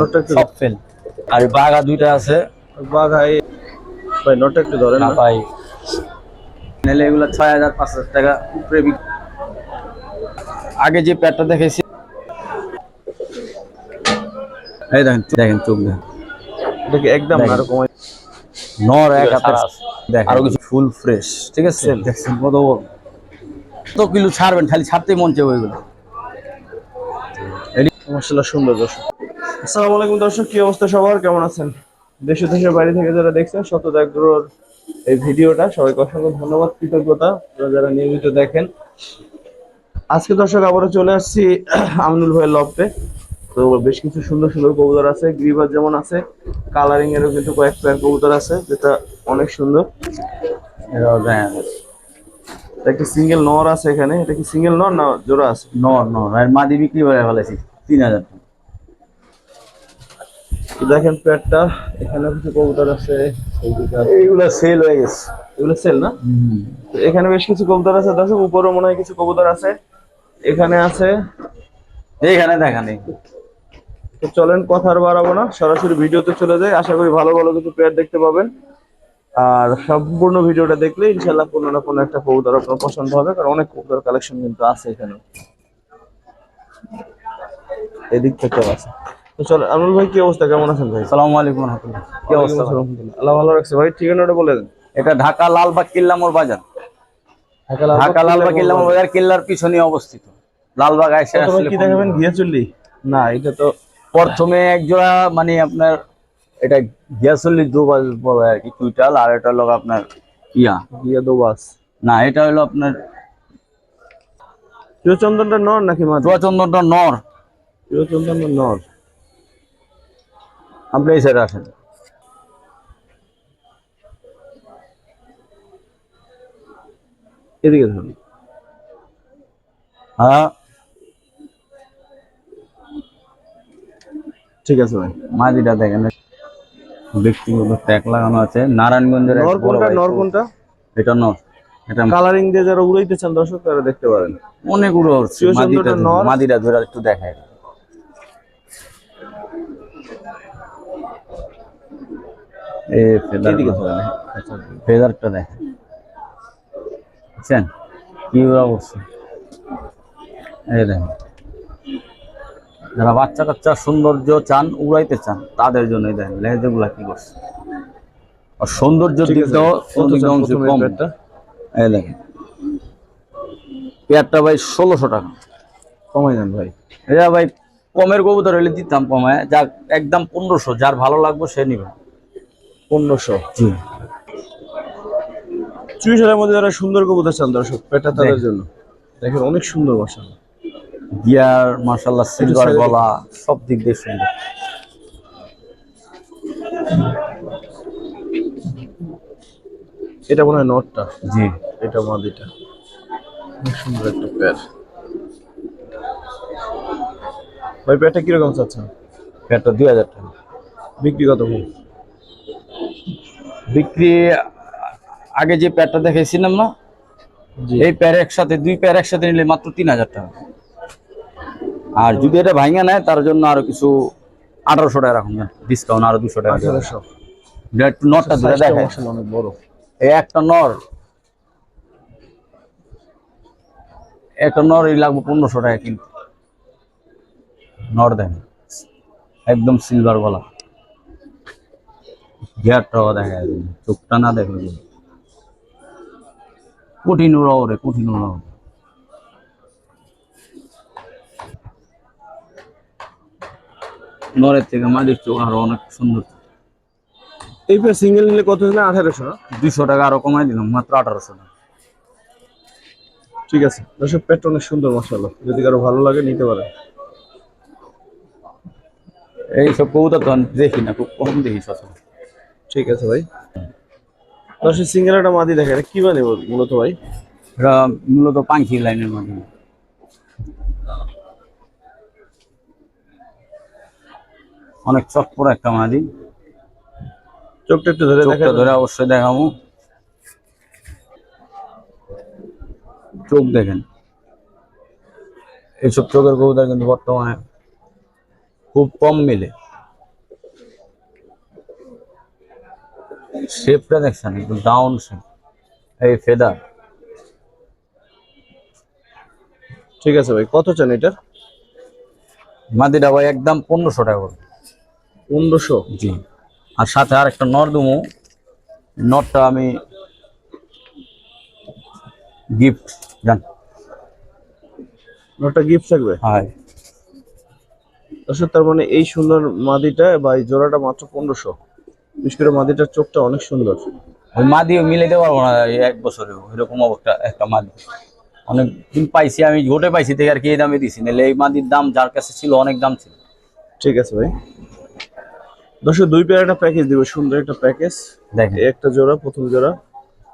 নটটা সব ফেল। আর বাঘা দুইটা আছে। ভাই নটটা একটু ধরেন না পাই এগুলো ছয় হাজার পাঁচ হাজার টাকা উপরে আগে যে প্যাডটা দেখেছি এই দেখেন দেখেন চোখ দেখেন। একদম আরও কমাই নর এক দেখেন। আরও কিছু ফুল ফ্রেশ ঠিক আছে? দেখছেন কত বড়। কত কিলো ছাড়বেন? খালি ছাড়তেই মন চাই ওইগুলো। মাশাআল্লাহ সুন্দর দর্শক। আসসালামু আলাইকুম দর্শক কি অবস্থা সবার? কেমন আছেন? দেশে দেশের বাইরে থেকে যারা দেখছেন শতদ এই ভিডিওটা সবাইকে অসংখ্য ধন্যবাদ কৃতজ্ঞতা যারা নিয়মিত দেখেন। আজকে দর্শক আবারও চলে আসছি আমিনুল ভাইয়ের লফটে। তো বেশ কিছু সুন্দর সুন্দর কবুতর আছে গ্রিবার যেমন আছে কালারিং এরও কিন্তু কয়েক পেয়ার কবুতর আছে যেটা অনেক সুন্দর। একটি সিঙ্গেল নর আছে এখানে? এটা কি সিঙ্গেল নর না জোড়া আছে? নর নর। আর মাদি বিক্রি করে ফেলেছি তিন হাজার টাকা। দেখেন পেয়ারটা এখানে কিছু কবুতর আছে। এইগুলো সেল হয়ে গেছে। এগুলো সেল না? তো এখানে বেশ কিছু কবুতর আছে দর্শক উপরেও মনে হয় কিছু কবুতর আছে। এখানে আছে এইখানে দেখা নেই। তো চলেন কথা আর বাড়াবো না সরাসরি ভিডিওতে চলে যাই। আশা করি ভালো ভালো কিছু পেয়ার দেখতে পাবেন। আর সম্পূর্ণ ভিডিওটা দেখলে ইনশাল্লাহ কোনো না কোনো একটা কবুতর আপনার পছন্দ হবে কারণ অনেক কবুতর কালেকশন কিন্তু আছে এখানে। এদিক থেকে আছে। চলো আনুল ভাই কি অবস্থা? কেমন আছেন ভাই? সালামু আলাইকুম রহমতুল্লাহ। কি অবস্থা? আল্লাহ ভালো রাখছে। ভাই ঠিকানাটা বলে দেন। এটা ঢাকা লালবাগ কিল্লামোর বাজার। ঢাকা লালবাগ কিল্লামোর বাজার কিল্লার পিছনে অবস্থিত। লালবাগ আইসা আসলে কি দেখাবেন? ঘিয়া চুল্লি না এটা তো প্রথমে এক জোড়া মানে আপনার এটা গ্যাসলি দু বড় আর কি কুইটাল আর এটা হলো আপনার ইয়া। ঘিয়া দোবাস না এটা হলো আপনার চিরচন্দনটা নর নাকি চুয়াচন্দনটা নর। নর। আপনি এই সাইডে আসেন। এদিকে ধরুন। হ্যাঁ। ঠিক আছে ভাই। মাদিটা দেখেন। ব্যক্তিগত ট্যাগ লাগানো আছে। নারায়ণগঞ্জের এক নর কোনটা ভাই। নর কোনটা এটা নর। এটা কালারিং দিয়ে যারা উড়াইতে চান দর্শক তারা দেখতে পারেন। অনেক উড়ো মাদিটা মাদিটা ধরে একটু দেখায়। ফেদারটা দেখেন বুঝছেন কি অবস্থা? এই দেখেন। যারা বাচ্চা কাচ্চা সৌন্দর্য চান উড়াইতে চান তাদের জন্য দেখেন লেজগুলা কি করছে? আর কম। পেয়ারটা? এই দেখেন। পেয়ারটা ভাই ষোলোশো টাকা। কমাই দেন ভাই। এটা ভাই কমের কবুতর হলে দিতাম কমায়। যা একদম পনেরোশো। যার ভালো লাগবে সে নিবে। পনেরোশো। জি। চুইশ মধ্যে যারা সুন্দর কবুতর চান দর্শক পেটা তাদের জন্য। দেখেন অনেক সুন্দর মশাল গিয়ার মার্শাল্লাহ সিলভার গলা সব দিক দিয়ে সুন্দর। এটা মনে হয় নটটা। জি। এটা মাদিটা অনেক সুন্দর একটা পেয়ার ভাই পেয়ারটা কীরকম চাচ্ছেন? পেয়ারটা দুই হাজার টাকা। বিক্রি কত ভাই বিক্রি আগে যে প্যারটা দেখেছিলাম না এই প্যার একসাথে দুই প্যার একসাথে নিলে মাত্র তিন হাজার টাকা। আর যদি এটা ভাঙা নেয় তার জন্য আরও কিছু আঠারোশো টাকা রাখুন ডিসকাউন্ট আরও দুশো টাকা নটটা ধরে দেখে অনেক বড়। এই একটা নর একটা নরই লাগবে পনেরোশো টাকা কিনতে। নর দেন একদম সিলভার গলা। গিয়ারটাও দেখা যায় চোখটা না দেখলে। কঠিন উড়াও রে কঠিন উড়াও নরের থেকে মাটির চোখ আরও অনেক সুন্দর। এই পেয়ার সিঙ্গেল নিলে কত হলো আঠারোশো? না দুইশো টাকা আরও কমাই দিলাম মাত্র আঠারোশো টাকা। ঠিক আছে। দর্শক পেটটা অনেক সুন্দর মশালা যদি কারও ভালো লাগে নিতে পারে। এইসব কবুতর দেখি না খুব কম দেখি সচরাচর। ঠিক আছে ভাই। দর্শক সিঙ্গেল একটা মাদি দেখে এটা কি মানে মূলত ভাই? এটা মূলত পাখি লাইনের মাধ্যমে অনেক চটপট একটা মাদি। চোখটা একটু ধরে দেখা চোখটা ধরে অবশ্যই দেখাবো। চোখ দেখেন। এইসব চোখের কবুতর কিন্তু বর্তমানে খুব কম মিলে। শেপটা দেখছেন একটু ডাউন শেপ এই ফেদার ঠিক আছে ভাই কত চান এটার? মাদিটা ভাই একদম পনেরোশো টাকা করে। পনেরোশো? জি। আর সাথে আর একটা নর দুমু। নটটা আমি গিফট জান। নটটা গিফট থাকবে? হয়। তার মানে এই সুন্দর মাদিটা বা এই জোড়াটা মাত্র পনেরোশো। বিশেষ করে মাদিটার চোখটা অনেক সুন্দর। ওই মাদিও মিলাইতে পারব না এক বছরে এরকম একটা একটা মাদি। অনেক দিন পাইছি আমি গোটে পাইছি থেকে আর কি এই দামে দিছি। নাহলে এই মাদির দাম যার কাছে ছিল অনেক দাম ছিল। ঠিক আছে ভাই। দর্শক দুই পেয়ার একটা প্যাকেজ দিব সুন্দর একটা প্যাকেজ দেখেন। একটা জোড়া প্রথম জোড়া।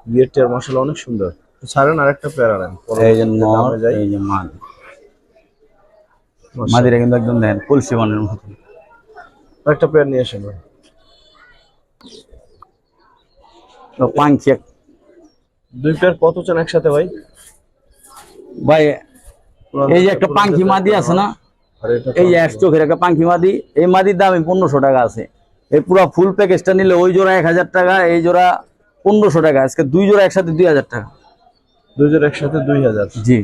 বিয়ের টিয়ার মশলা অনেক সুন্দর। ছাড়েন আর একটা পেয়ার আনেন। এই যে নর এই যে মাদি। মাদিরা কিন্তু একদম দেখেন কলসি বানের মতো। একটা পেয়ার নিয়ে আসেন ভাই। দুই কত চান একসাথে ভাই? ভাই এই যে একটা পাঙ্খি মাদি আছে না এই এক চোখের একটা পাঙ্খি মাদি এই মাদির দাম পনেরোশো টাকা আছে। এই পুরো ফুল প্যাকেজটা নিলে ওই জোড়া এক হাজার টাকা এই জোড়া পনেরোশো টাকা আজকে দুই জোড়া একসাথে দুই হাজার টাকা। দুই জোড়া একসাথে দুই হাজার। জি।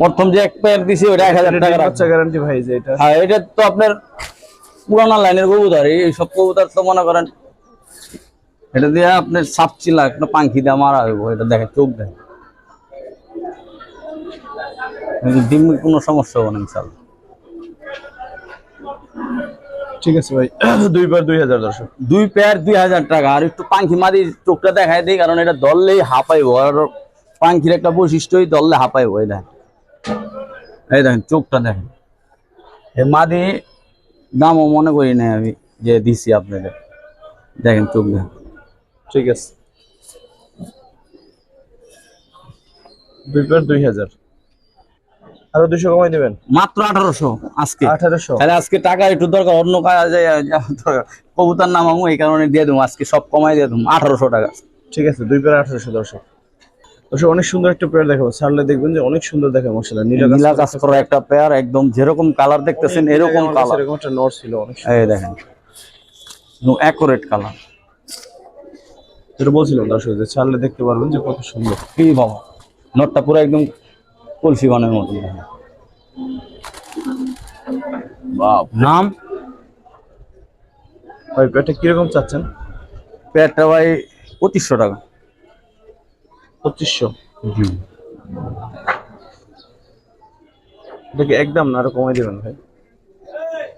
প্রথম যে এক দিছি ওটা এক হাজার টাকা রাখব। গ্যারান্টি ভাই যে এটা। হ্যাঁ এটা তো আপনার পুরানা লাইনের কবুতর এই সব কবুতর তো মনে করেন এটা দিয়ে আপনার সাপচিলা একটা পাঙ্খি দিয়ে মারা হইব এটা দেখে চোখ দেখে। কিন্তু ডিম কোনো সমস্যা হবে না ইনশাল্লাহ। ঠিক আছে ভাই দুই পেয়ার দুই হাজার দর্শক। দুই পেয়ার দুই হাজার টাকা আর একটু পাঙ্খি মাদি চোখটা দেখায় দিই কারণ এটা দললেই হাঁপাইবো আর পাঙ্খির একটা বৈশিষ্ট্যই দললে হাঁপাইবো এই দেখেন। এই দেখেন চোখটা দেখেন। এই মাদি দামও মনে করি না আমি যে দিছি আপনাদের। দেখেন চোখ দেখেন। ঠিক আছে। দুই পেয়ার দুই হাজার। আরও দুশো কমাই দেবেন? মাত্র আঠারোশো আজকে। আঠারোশো। তাহলে আজকে টাকা একটু দরকার অন্য কাজে। কবুতর নামাবো এই কারণে দিয়ে দেবো আজকে সব কমাই দিয়ে দেবো আঠারোশো টাকা। ঠিক আছে দুই পেয়ার আঠারোশো দর্শক। দর্শক অনেক সুন্দর একটা পেয়ার দেখাবো। ছাড়লে দেখবেন যে অনেক সুন্দর দেখে মশলা নীলা কাজ করা একটা পেয়ার একদম যেরকম কালার দেখতেছেন এরকম কালার। এরকম একটা নর ছিল অনেক। এই দেখেন। Accurate colour. যেটা বলছিলাম দর্শক যে ছাড়লে দেখতে পারবেন যে কত সুন্দর। কি বাবা নটটা পুরো একদম কলসি বানের মতো নাম? ভাই পেয়ারটা কীরকম চাচ্ছেন? পেয়ারটা ভাই পঁচিশশো টাকা। পঁচিশশো? দেখি একদম না আরও কমাই দেবেন ভাই?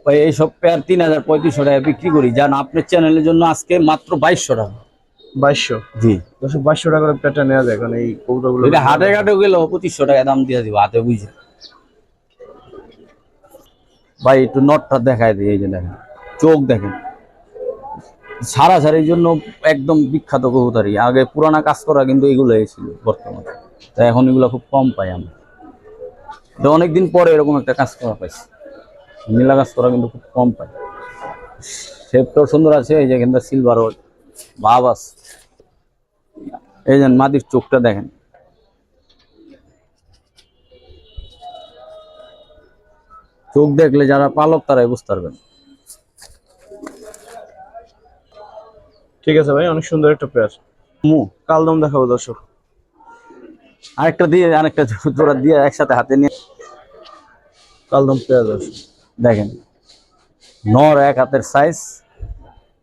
ভাই এইসব পেয়ার তিন হাজার পঁয়ত্রিশশো টাকা বিক্রি করি। যান আপনার চ্যানেলের জন্য আজকে মাত্র বাইশশো টাকা। বাইশশো। জি। দর্শক বাইশশো টাকা করে নেওয়া যায় কারণ এই কৌটাগুলো এটা হাটে ঘাটে গেল পঁচিশশো টাকা দাম দিয়ে দিব হাতে বুঝে ভাই একটু নটটা দেখায় দিই এই যে দেখেন চোখ দেখেন। সারা সারির জন্য একদম বিখ্যাত কবুতারি আগে পুরানা কাজ করা কিন্তু এগুলো ছিল বর্তমানে। তাই এখন এগুলো খুব কম পাই আমরা। তো অনেকদিন পরে এরকম একটা কাজ করা পাইছি। নীলা কাজ করা কিন্তু খুব কম পাই। শেপটাও সুন্দর আছে এই যে কিন্তু সিলভার আছে এই যে মাদির চোখটা দেখেন। চোখ দেখলে যারা পালক তারাই বুঝতে পারবেন। ঠিক আছে ভাই অনেক সুন্দর একটা পেয়ার মু। কালদম দেখাবো দর্শক। আরেকটা দিয়ে আরেকটা জোড়া দিয়ে একসাথে হাতে নিয়ে। কালদম পেয়ার দর্শক। দেখেন। নর এক হাতের সাইজ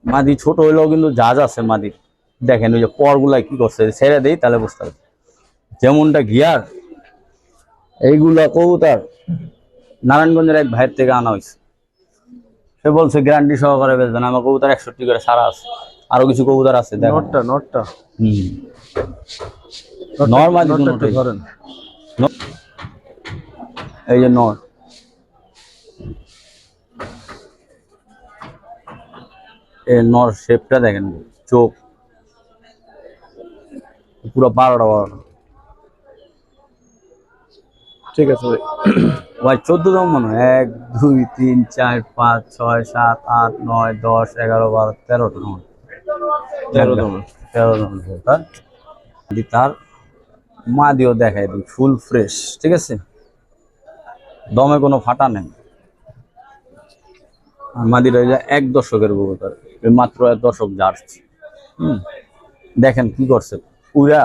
মাদি ছোট হইলেও কিন্তু জাজ আছে মাদির। দেখেন ওই যে পরগুলা কি করছে ছেড়ে দেই তাহলে বুঝতে পারবে যেমনটা গিয়ার এইগুলা কবুতার নারায়ণগঞ্জের এক ভাইয়ের থেকে আনা হয়েছে সে বলছে গ্যারান্টি সহকারে বেচবেন আমার কবুতার একষট্টি করে সারা আছে। আরও কিছু কবুতার আছে দেখেন। নটটা নটটা। হুম। নর্মাল ধরেন। এই যে নর। নর শেপটা দেখেন চোখ। পুরো বারোটা বারোটা। ঠিক আছে ভাই। ভাই চোদ্দ জন মনে হয়। এক দুই তিন চার পাঁচ ছয় সাত আট নয় দশ এগারো বারো তেরোটা জন তেরো দম তেরো। তার তার মা দিও দেখাই দিই ফুল ফ্রেশ ঠিক আছে? দমে কোনো ফাটা নেই। আর মাদির এক দশকের কবুতর এই মাত্র এক দশক জার্সি হুম দেখেন কি করছে। উড়া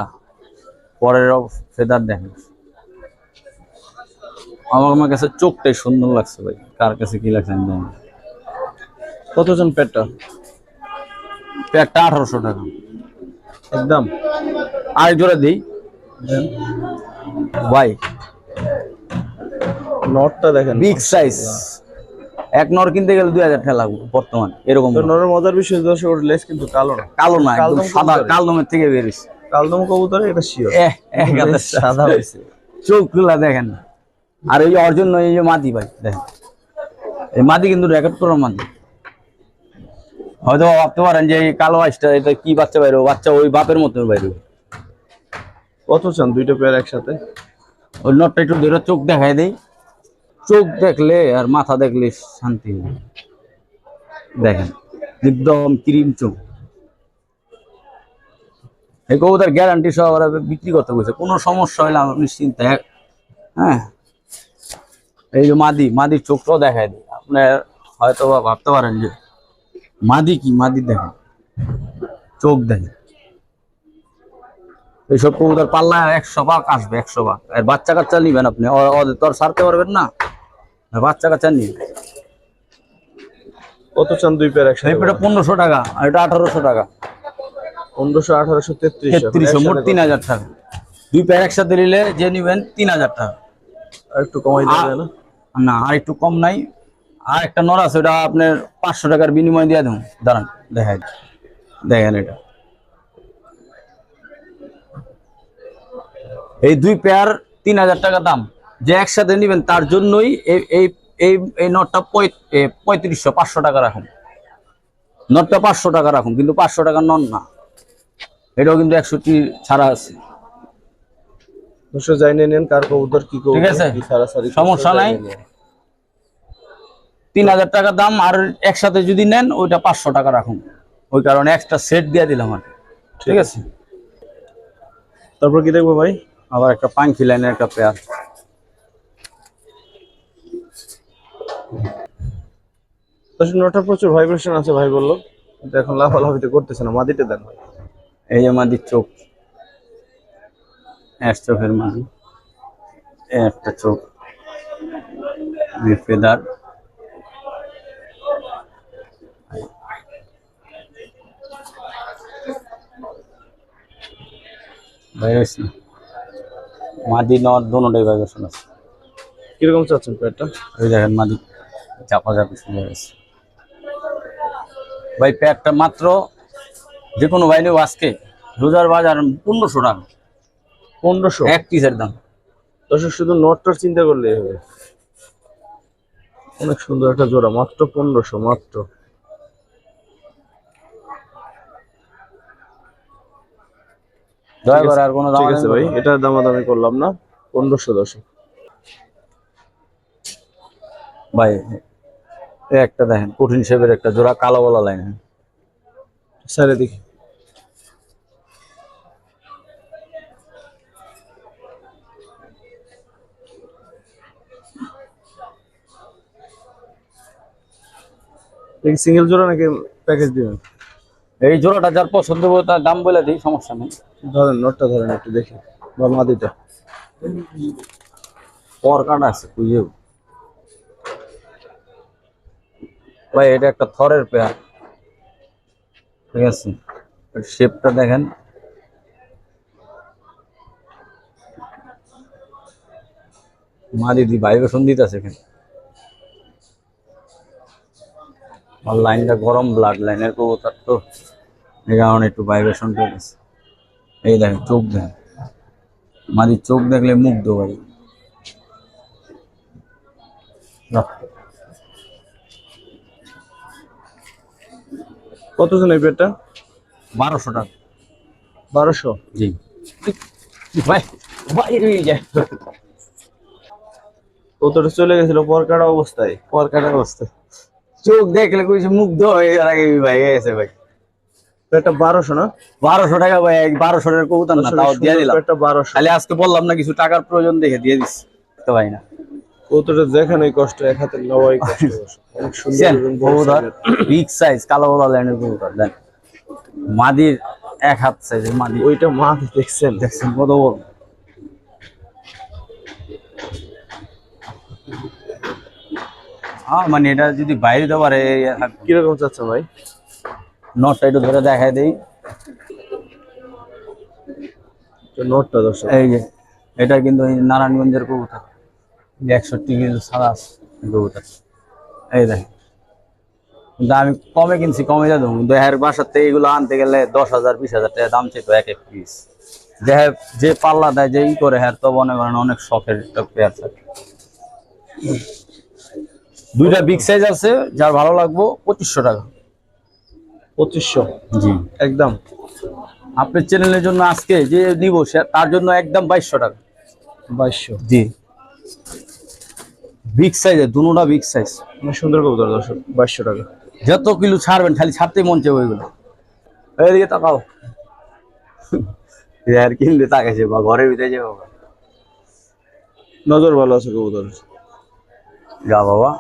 পরের ফেদার দেখেন। আমার আমার কাছে চোখটাই সুন্দর লাগছে ভাই। কার কাছে কি লাগছে আমি জানি কতজন পেটটা? একটা আঠারোশো টাকা। একদম। আরেক জোড়া দিই। ভাই। নটটা দেখেন। বিগ সাইজ এক নর কিনতে গেলে দুই হাজার টাকা লাগবে বর্তমান এরকম নরের মজার বিষয় দর্শক লেস কিন্তু কালো না। কালো না একদম সাদা কালদমের থেকে বেরিয়েছে কালদম কবুতরে এটা শিওর এক হাতে সাদা হয়েছে। চোখগুলা দেখেন আর এই অর্জুন এই যে মাদি ভাই দেখেন। এই মাদি কিন্তু রেকর্ড করা মাদি হয়তো ভাবতে পারেন যে কালো আইসটা এটা কি বাচ্চা বাইরে বাচ্চা ওই বাপের মতো বাইরে। কত চান দুইটা পেয়ার একসাথে? ওই নটটা একটু ধরে চোখ দেখাই দেই। চোখ দেখলে আর মাথা দেখলে শান্তি হবে। দেখেন, একদম ক্রিম চোখ। এই কবুতার গ্যারান্টি সহ বিক্রি করতে বলছে, কোনো সমস্যা হলে আমার নিশ্চিন্তে হ্যাঁ। এই যে মাদি, মাদির চোখটাও দেখায় দিই। আপনার হয়তো ভাবতে পারেন যে মাদি কি, মাদি দেখেন, চোখ দেখেন। এইসব কবুতর পাল্লা একশো ভাগ আসবে একশো ভাগ। আর বাচ্চা কাচ্চা নিবেন আপনি। ওদের তো আর ছাড়তে পারবেন না? বাচ্চা কাচ্চা নিন। কত চান দুই পেয়ার একসাথে এটা পনেরোশো টাকা আর এটা আঠারোশো টাকা। পনেরোশো আঠারোশো তেত্রিশ তেত্রিশশো মোট তিন হাজার টাকা। দুই প্যার একসাথে নিলে যে নিবেন তিন হাজার টাকা। আর একটু কমাই দেওয়া না না আর একটু কম নাই। আর একটা নর আছে ওটা আপনার পাঁচশো টাকার বিনিময় দিয়ে দেবো। দাঁড়ান দেখাই। দেখেন এটা। এই দুই পেয়ার তিন হাজার টাকা দাম। যে একসাথে নেবেন তার জন্যই এই এই এই এই নটটা পঁয়ত্রিশশো পাঁচশো টাকা রাখুন। নটটা পাঁচশো টাকা রাখুন কিন্তু পাঁচশো টাকা নন না। এটাও কিন্তু একষট্টি ছাড়া আছে। নেন কার কবুতর কি ঠিক আছে। সমস্যা নাই। তিন হাজার টাকা দাম আর একসাথে যদি নেন ওইটা পাঁচশো টাকা রাখুন। ওই কারণে একটা সেট দিয়ে দিলাম আর ঠিক আছে। তারপর কি দেখব ভাই? আবার একটা পাঙ্কি লাইনের একটা পেয়ার নটা প্রচুর ভাইব্রেশন আছে ভাই বলল। কিন্তু এখন লাফালাফিতে করতেছে না। মাদিতে দেন। এই যে মাদির চোখ। এক চোখের মাদি একটা চোখ। ফেদার ভাইরাস মাদি নর দোনোটাই ভাইব্রেশন আছে। কীরকম চাচ্ছেন পেয়ারটা? ওই দেখেন মাদি চাপা চাপি শুরু হয়ে গেছে। ভাই প্যাকটা মাত্র যে কোনো ভাই নেব আজকে রোজার বাজার পনেরোশো টাকা। পনেরোশো? এক পিসের দাম। দর্শক শুধু নটটার চিন্তা করলেই হবে। অনেক সুন্দর একটা জোড়া মাত্র পনেরোশো মাত্র। দয়া করে আর কোনো দাম ঠিক আছে ভাই এটা দামাদামি করলাম না পনেরোশো দর্শক ভাই এই একটা দেখেন কঠিন শেপের একটা জোড়া কালো বলা লাইন স্যারে দেখি সিঙ্গেল জোড়া নাকি প্যাকেজ দিবেন? এই জোড়াটা যার পছন্দ হবে তার দাম বলে দিই সমস্যা নেই। ধরেন নোটটা ধরেন একটু দেখি বা মাদিটা। পর কাটা আছে বুঝেও ভাই এটা একটা থরের পেয়ার। ঠিক আছে? শেপটা দেখেন। মা দিদি ভাইব্রেশন দিতেছে এখানে। লাইনটা গরম ব্লাড লাইনের কবুতর তো। এই কারণে একটু ভাইব্রেশন চলেছে এই দেখেন চোখ দেখেন। মাদির চোখ দেখলে মুগ্ধ ভাই। কত জন এই পেটটা বারোশো টাকা। বারোশো? জি। ভাই যায় কতটা চলে গেছিল পর কাটা অবস্থায়? পর কাটার অবস্থা। চোখ দেখলে কইছে মুগ্ধ হয়ে আগে ভাই গেছে ভাই। পেটটা বারোশো না? বারোশো টাকা ভাই এক বারোশো টাকার কবুতর না তাও দিয়ে দিলাম। পেটটা বারোশো। খালি আজকে বললাম না কিছু টাকার প্রয়োজন দেখে দিয়ে দিস তো ভাই না। কতটা দেখেন কষ্ট এক হাতে নেওয়াই কষ্ট। অনেক সুন্দর কবুতর বিগ সাইজ কালো বলা লাইনের কবুতর দেন মাদির এক হাত সাইজের মাদি। ওইটা মা দেখছেন? দেখছেন কত বড়। হ্যাঁ মানে এটা যদি বাইরে দিতে পারে কীরকম চাচ্ছেন ভাই? নটটা একটু ধরে দেখাই দেই। নোটটা দর্শক। এই যে এটা কিন্তু নারায়ণগঞ্জের কবুতর। একষট্টি কিন্তু সাদা কবুতর। এই দেখ কিন্তু আমি কমে কিনছি কমে যা দেবো। এর বাসার থেকে এগুলো আনতে গেলে দশ হাজার বিশ হাজার টাকা দাম চাইতো এক এক পিস যে হ্যাঁ যে পাল্লা দেয় যে ই করে হ্যাঁ তো মনে করেন অনেক শখের একটা পেয়ার থাকে। দুইটা বিগ সাইজ আছে যার ভালো লাগবো পঁচিশশো টাকা। পঁচিশশো। জি। একদম। আপনার চ্যানেলের জন্য আজকে যে নিব তার জন্য একদম বাইশশো টাকা। বাইশশো। জি। বিগ সাইজের দুটা বিগ সাইজ সুন্দর কবুতর দর্শক বাইশশো টাকা। যত কিলো ছাড়বেন খালি ছাড়তেই মন চাই ওইগুলো। এইদিকে তাকাও। আর কিনলে তাকাইছে বা ঘরের ভিতরে যাব নজর ভালো আছে কবুতর যা বাবা।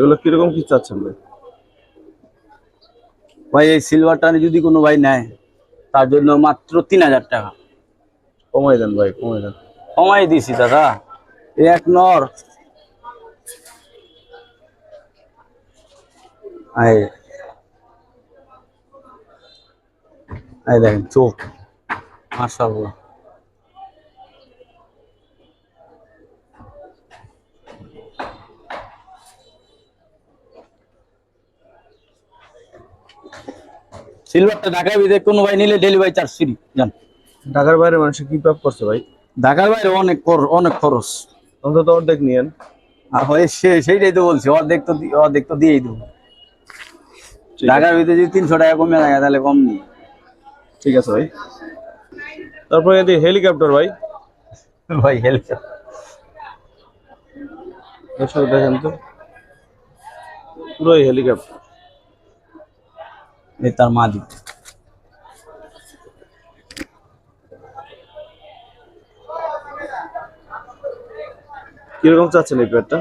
এগুলো কীরকম কি চাচ্ছেন ভাই? ভাই এই সিলভারটা যদি কোনো ভাই নেয় তার জন্য মাত্র তিন হাজার টাকা। কমাই দেন ভাই কমাই দেন। কমাই দিছি দাদা। এই এক নর। দেখেন চোখ। মাশাআল্লাহ। সিলভারটা ঢাকায় বিদে কোনো ভাই নিলে ডেলিভারি চার্জ ফ্রি জান। ঢাকার বাইরে মানুষ কি প্যাক করছে ভাই? ঢাকার বাইরে অনেক অনেক খরচ। অন্তত অর্ধেক নিয়েন। সেইটাই তো বলছি অর্ধেক তো অর্ধেক তো দিয়েই দেবো। ঢাকার ভিতরে যদি তিনশো টাকা কমে থাকে তাহলে কম নেই। ঠিক আছে ভাই। তারপরে এদি হেলিকপ্টার ভাই। ভাই দর্শক দেখেন তো। পুরোই হেলিকপ্টার তার মা দিক কীরকম চাচ্ছেন এই প্যাডটা?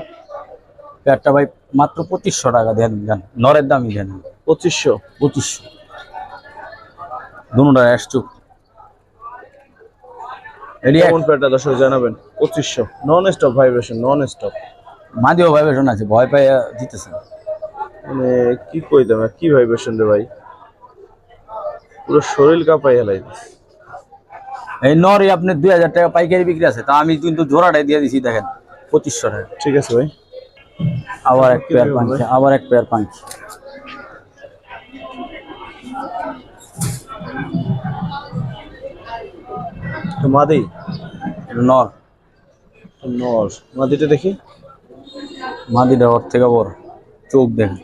একটা ভাই মাত্র পঁচিশশো টাকা দেন জান নরের দামই দেন। পঁচিশশো? পঁচিশশো। দুটা একশো প্যাডটা দর্শক জানাবেন? পঁচিশশো। Non stop vibration non stop আছে ভয় পাই দিতেছে মানে কি কইতাম কি ভাইব্রেশন রে ভাই? পুরো শরীর কাঁপাই হেলাই। এই নরই আপনি দুই হাজার টাকা পাইকারি বিক্রি আছে তা আমি কিন্তু জোড়াটাই দিয়ে দিছি দেখেন পঁচিশশো টাকা। ঠিক আছে ভাই। আবার এক পেয়ার পাঞ্চি আবার এক পেয়ার পাঞ্চি তো মাদি? নর। নর। মাদিটা দেখি। মাদিটা ওর থেকে বড়। চোখ দেখেন।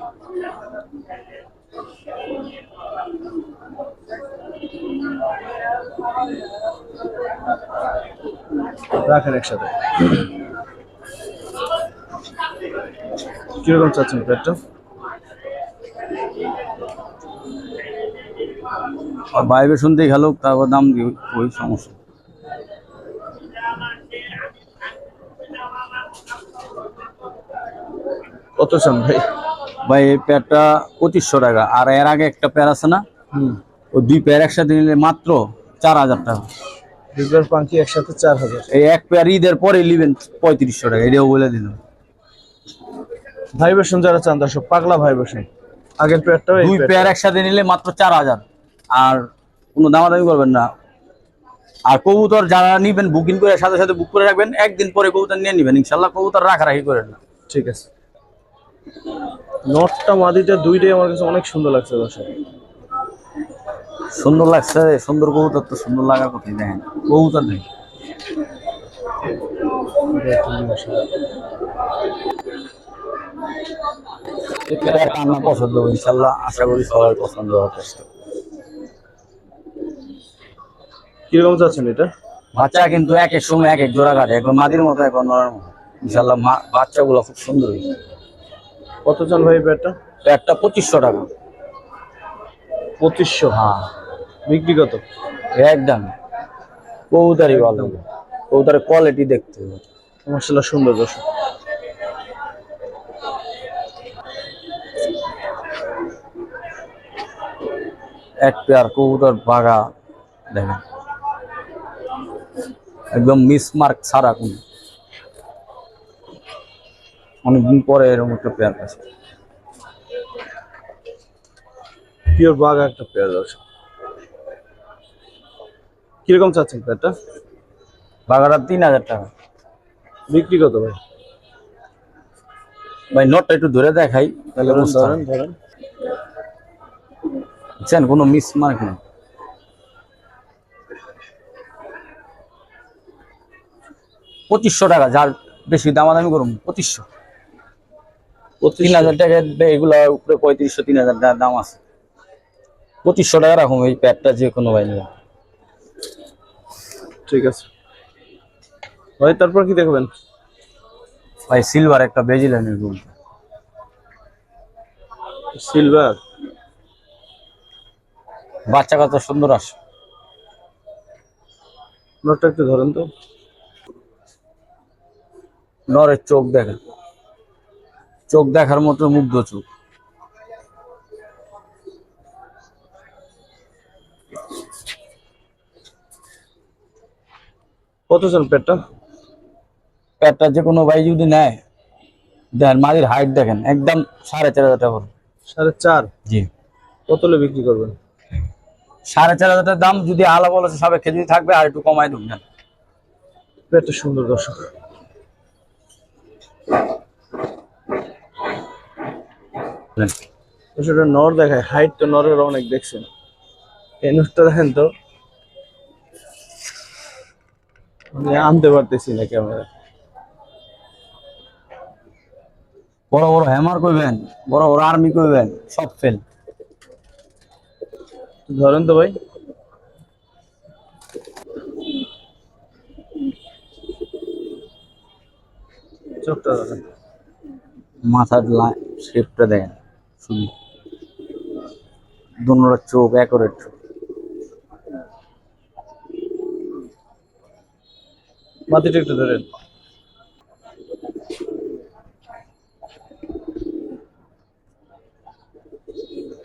রাখেন একসাথে। কীরকম চাচ্ছেন প্যাডটা আর বাইরে শুনতেই গেল তারপর দাম দিই ওই সমস্যা। কত চান ভাই? ভাই এই পেয়ারটা পঁচিশশো টাকা। আর এর আগে একটা প্যার আছে না? ওই দুই প্যার একসাথে নিলে মাত্র চার হাজার টাকা। দুইবার পাঙ্কি একসাথে চার হাজার। এই এক পেয়ার ঈদের পরে নিবেন পঁয়ত্রিশশো টাকা এটাও বলে দিলাম। ভাইব্রেশন যারা চান দর্শক পাগলা আগের প্যাডটাও এই দুই পেয়ার একসাথে নিলে মাত্র চার হাজার। আর কোনো দামাদামি করবেন না। আর কবুতর যারা নিবেন বুকিং করে সাথে সাথে বুক করে রাখবেন একদিন পরে কবুতর নিয়ে নিবেন। ইনশাল্লাহ কবুতর রাখারাখি করেন না। ঠিক আছে। নটটা মাদিটা দুইটাই আমার কাছে অনেক সুন্দর লাগছে দর্শক। সুন্দর লাগছে সুন্দর কবুতর তো সুন্দর লাগার কথাই দেখেন। কবুতর নেই রান্না পছন্দ ইনশাল্লাহ আশা করি সবাই পছন্দ হবে কীরকম চাচ্ছেন এটা? বাচ্চা কিন্তু এক এক সময় এক এক জোড়া কাটে এখন মাদির মতো এখন নরম ইনশাল্লাহ মা বাচ্চাগুলো খুব সুন্দর হয়েছে কত চান ভাই তো একটা পঁচিশশো টাকা। পঁচিশশো। হ্যাঁ। বিক্রি কত? একদম। কৌতারি ভালো। কৌতারের কোয়ালিটি দেখতে মশলা সুন্দর রসুন এক পেয়ার কবুতর বাঘা দেখেন। একদম মিসমার্ক ছাড়া কোনো। অনেকদিন পরে এরকম একটা পেয়ার আছে পিওর বাঘ একটা পেয়ার দর্শক। কীরকম চাচ্ছেন পেয়ারটা? বাগাটা তিন হাজার টাকা। বিক্রি কত ভাই? ভাই নোটটা একটু ধরে দেখাই তাহলে ধরেন ধরেন বুঝছেন কোনো মিসমার্ক নেই। পঁচিশশো টাকা যার বেশি দামাদামি করুন পঁচিশশো। তিন হাজার টাকা এগুলো উপরে পঁয়ত্রিশশো তিন হাজার টাকা দাম আছে। পঁচিশশো টাকা রাখুন এই প্যাডটা যে কোনো ভাই নেবে ঠিক আছে। ভাই তারপর কি দেখবেন? ভাই সিলভার একটা বেজিলেনের রুম সিলভার বাচ্চা কাচ্চা সুন্দর আসে। নোটটা একটু ধরেন তো। নরের চোখ দেখেন। চোখ দেখার মতো মুগ্ধ চোখ। কত চান পেটটা প্যাডটা যে কোনো ভাই যদি নেয় দেখেন মাদির হাইট দেখেন একদম সাড়ে চার হাজার টাকা সাড়ে চার? জি। কতলে বিক্রি করবেন? সাড়ে চার হাজার টাকার দাম যদি আলা বলে সাপেক্ষে যদি থাকবে আর একটু কমাই দেবেন। পেটটা সুন্দর দর্শক। সেটা নর দেখায় হাইট তো নরের অনেক দেখছেন। এই নোটটা দেখেন তো আনতে পারতেছি না ক্যামেরা বড় বড় হ্যামার কইবেন বড় বড় আর্মি কইবেন সব ফেল ধরেন তো ভাই। চোখটা ধরেন। মাথার শেপটা দেখেন দুনোর চোখ অ্যাকোরেট মাটিটা একটু ধরেন।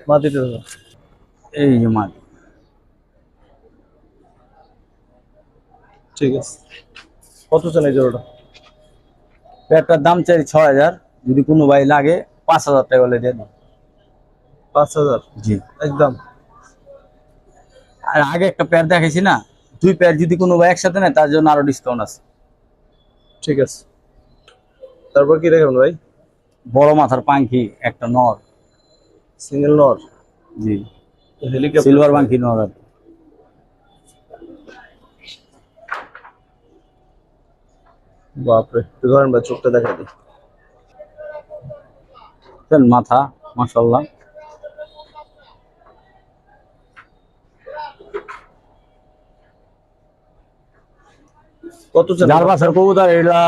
মাটিটা এই যে মাছ ঠিক আছে। কত চান এই জোড়াটা? প্যাডটার দাম চাই ছ হাজার। যদি কোনো ভাই লাগে পাঁচ হাজার টাকা হলে দিয়ে দিন পাঁচ হাজার? জি। একদম। আর আগে একটা প্যাড দেখেছি না? দুই প্যাড যদি কোনো ভাই একসাথে নেয় তার জন্য আরও ডিসকাউন্ট আছে। ঠিক আছে। তারপর কি দেখেন ভাই? বড় মাথার পাঙ্খি একটা নর। সিঙ্গেল নর? জি। সিলভার পাঙ্খি নর আর বাপরে ধরেন ভাই চোখটা দেখা দিই। মাথা মাসাল্লাহ কত চান যার বাসার কবুতর এটা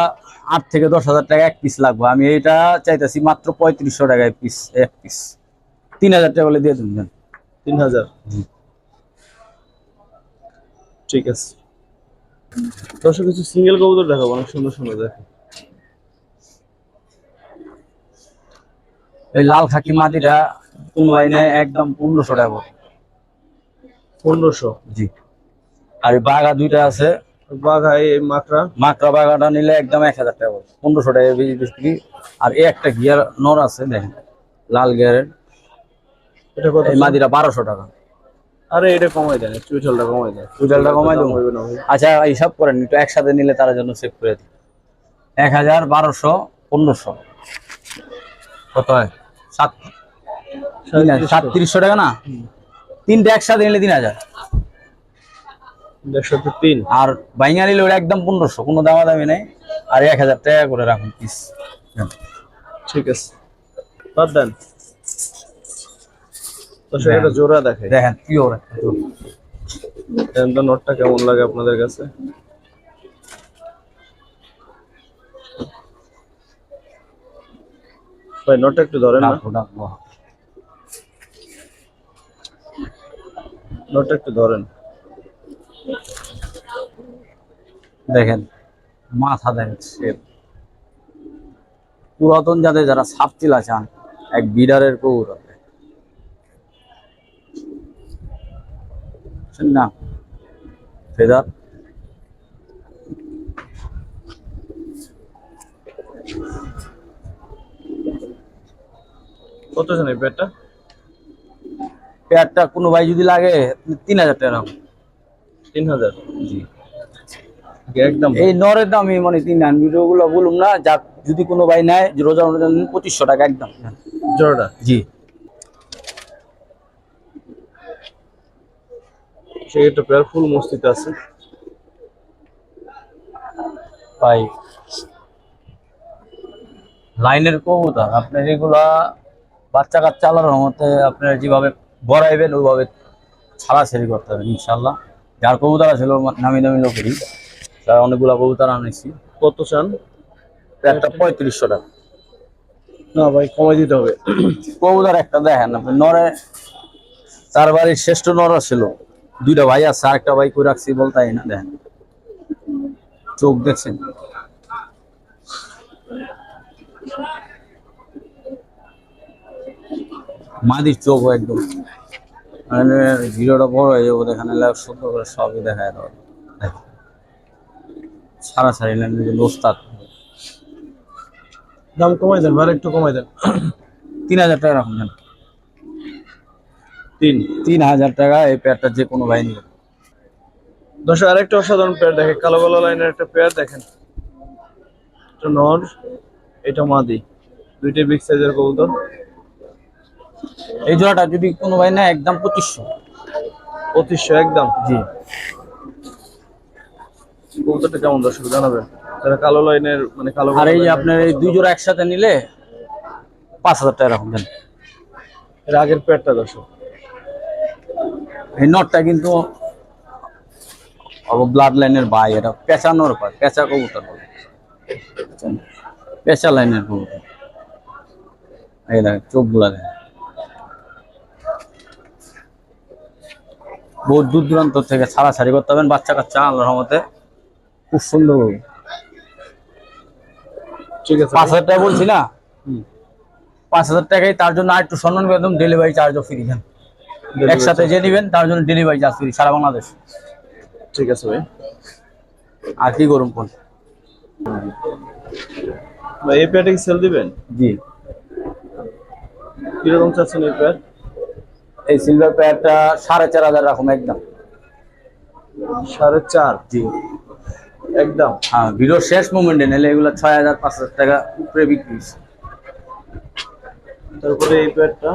আট থেকে দশ হাজার টাকা এক পিস লাগবে। আমি এটা চাইতেছি মাত্র পঁয়ত্রিশশো টাকা এক পিস এক পিস তিন হাজার টাকা বলে দিয়ে দিন তিন হাজার? ঠিক আছে। দর্শক কিছু সিঙ্গেল কবুতর দেখাবো অনেক সুন্দর সুন্দর দেখে। এই লাল খাকি মাটিটা কোন লাইনে? একদম পনেরোশো টাকা। পনেরোশো? জি। আর বাঘা দুইটা আছে। বাঘা এই মাকড়া? মাকড়া বাঘাটা নিলে একদম এক হাজার টাকা। পনেরোশো টাকা বিক্রি আর এই একটা গিয়ার নর আছে দেখেন লাল গিয়ারের। এটা কত এই মাদিরা বারোশো টাকা। আরে এটা কমাই দেন চুইঠালটা কমাই দেন। চুইঠালটা কমাই দেবো? আচ্ছা হিসাব করেন একটু একসাথে নিলে তার জন্য সেভ করে দিই এক হাজার বারোশো পনেরোশো। কত হয়? সাত সাতত্রিশশো টাকা না? তিনটে একসাথে নিলে তিন হাজার। আর বাইঙ্গা নিলে ওটা একদম পনেরোশো কোনো দামাদামি নেই। আর এক হাজার টাকা করে রাখুন পিস ঠিক আছে। বাদ দেন। এটা জোড়া দেখে দেখেন পিওর নোটটা কেমন লাগে আপনাদের কাছে? ভাই নোটটা একটু ধরেন না। নোটটা একটু ধরেন। দেখেন মাথা দেখেন। পুরাতন যাদের যারা সাপচিলা চান এক বিডারের কৌর না ফেদার। কত জানি কোনো ভাই যদি লাগে তিন হাজার টাকা তিন হাজার? জি। একদম। এই নরের মানে তিন ভিডিও গুলো বলুম না যা যদি কোনো ভাই নেয় রোজা রমজান পঁচিশশো টাকা একদম। জোড়াটা? জি। সেই পেয়ার ফুল মস্তিতে আছে। ভাই লাইনের কবুতর আপনার এগুলা বাচ্চা কাচ্চা আল্লাহর রহমতে আপনার যেভাবে বড়াইবেন ওইভাবে ছাড়া ছাড়াছাড়ি করতে হবে ইনশাল্লাহ যার কবুতর আছে ওর নামি দামি লোকেরই। তার অনেকগুলা কবুতর আনেছি। কত চান? একটা পঁয়ত্রিশশো টাকা। না ভাই কমাই দিতে হবে। কবুতর একটা দেখেন আপনি নরে চার বাড়ির শ্রেষ্ঠ নর ছিল। দুইটা ভাই আছে আরেকটা ভাই করে রাখছি বলতে না দেখেন। চোখ দেখছেন? মাদির চোখ একদম। মানে ভিডিওটা বড় হয়ে যাব এখানে সুন্দর করে সবই দেখা যাবে সারা সারি লাইন ওস্তাদ দাম কমাই দেন ভাই একটু কমাই দেন। তিন হাজার টাকা রাখুন জান। তিন। তিন হাজার টাকা এই পেয়ারটা যে কোনো ভাই নিবে। দর্শক আরেকটা অসাধারণ পেয়ার দেখে কালো কালো লাইনের একটা পেয়ার দেখেন। এটা নর এটা মাদি। দুইটাই বিগ সাইজের কবুতর। এই জোড়াটা যদি কোনো ভাই না একদম পঁচিশশো। পঁচিশশো একদম? জি। কবুতরটা কেমন দর্শক জানাবেন যারা কালো লাইনের মানে কালো আর এই যে আপনার এই দুই জোড়া একসাথে নিলে পাঁচ হাজার টাকা রাখুন দেন। এর আগের পেয়ারটা দর্শক। এই নটটা কিন্তু ব্লাড লাইনের ভাই এটা পেঁচানোর পর পেঁচা কবুতর বলে। পেঁচা লাইনের কবুতর। এই দেখ চোখগুলা দেখ। বহুত দূর দূরান্ত থেকে ছাড়াছাড়ি করতে হবেন বাচ্চা কাচ্চা আল্লাহর রহমতে খুব সুন্দর। হবে। ঠিক আছে। পাঁচ হাজার টাকা বলছি না? পাঁচ হাজার টাকায় তার জন্য আর একটু সম্মান একদম ডেলিভারি চার্জও ফ্রি দেন। একসাথে যে নেবেন তার জন্য ডেলিভারি চার্জ ফ্রি সারা বাংলাদেশ। ঠিক আছে ভাই। আর কি করুন কোন? ভাই এই পেয়ারটা সেল দিবেন? জি। কীরকম চাচ্ছেন এই পেয়ার এই সিলভার প্যাডটা সাড়ে চার হাজার রাখুন একদম। সাড়ে চার? জি। একদম। হ্যাঁ ভিডিওর শেষ মোমেন্টে নিলে এগুলো ছয় হাজার পাঁচ হাজার টাকা উপরে বিক্রি তারপরে এই পেয়ারটা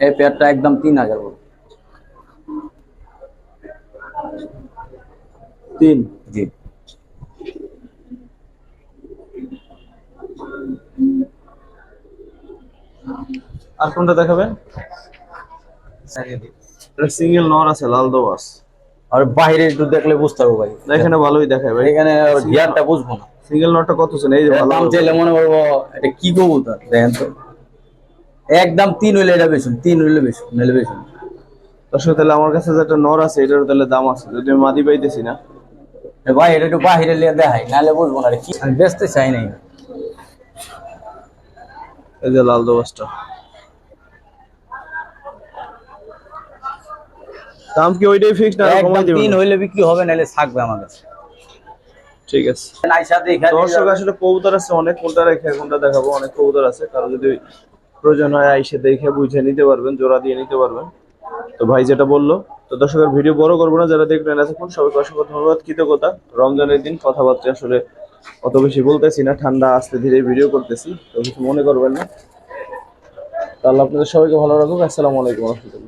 এই প্যাডটা একদম তিন হাজার তিন? জি। আর কোনটা দেখাবেন? এটা সিঙ্গেল নর আছে লাল দোয়াস আর বাইরে একটু দেখলে বুঝতে পারব ভাই। এখানে ভালোই দেখায় ভাই। এখানে গিয়ারটা বুঝব না। সিঙ্গেল নটটা কত ছিল এই যে ভালো দাম চাইলে মনে করব এটা কি কবুতর? দেখেন তো। একদম তিন হইলে এটা বেশি তিন হইলে বেশি নিলে বেশি দর্শক তাহলে আমার কাছে যেটা নর আছে এটারও তাহলে দাম আছে। যদি আমি মাদি পাইতেছি না। ভাই এটা একটু বাহিরে দেখাই নাহলে বুঝব না। কি? আমি বেচতে চাই নাই। এই যে লাল দোয়াসটা দাম কি ওইটাই ফিক্স না কমাই দিবেন তিন হইলে বিক্রি হবে নাহলে থাকবে আমার কাছে। ঠিক আছে। দর্শক আসলে কবুতর আছে অনেক কোনটা রেখে কোনটা দেখাবো অনেক কবুতর আছে। কারও যদি প্রয়োজন হয় আইসে দেখে বুঝে নিতে পারবেন জোড়া দিয়ে নিতে পারবেন। তো ভাই যেটা বলল তো দর্শকের ভিডিও বড় করব না যারা দেখবেন এতক্ষণ সবাইকে অসংখ্য ধন্যবাদ কৃতজ্ঞতা। রমজানের দিন কথাবার্তা আসলে অত বেশি বলতেছি না ঠান্ডা আস্তে ধীরে ভিডিও করতেছি তো কিছু মনে করবেন না। তাহলে আপনাদের সবাইকে ভালো রাখুক আসসালামু আলাইকুম রহমতুল্লাহ।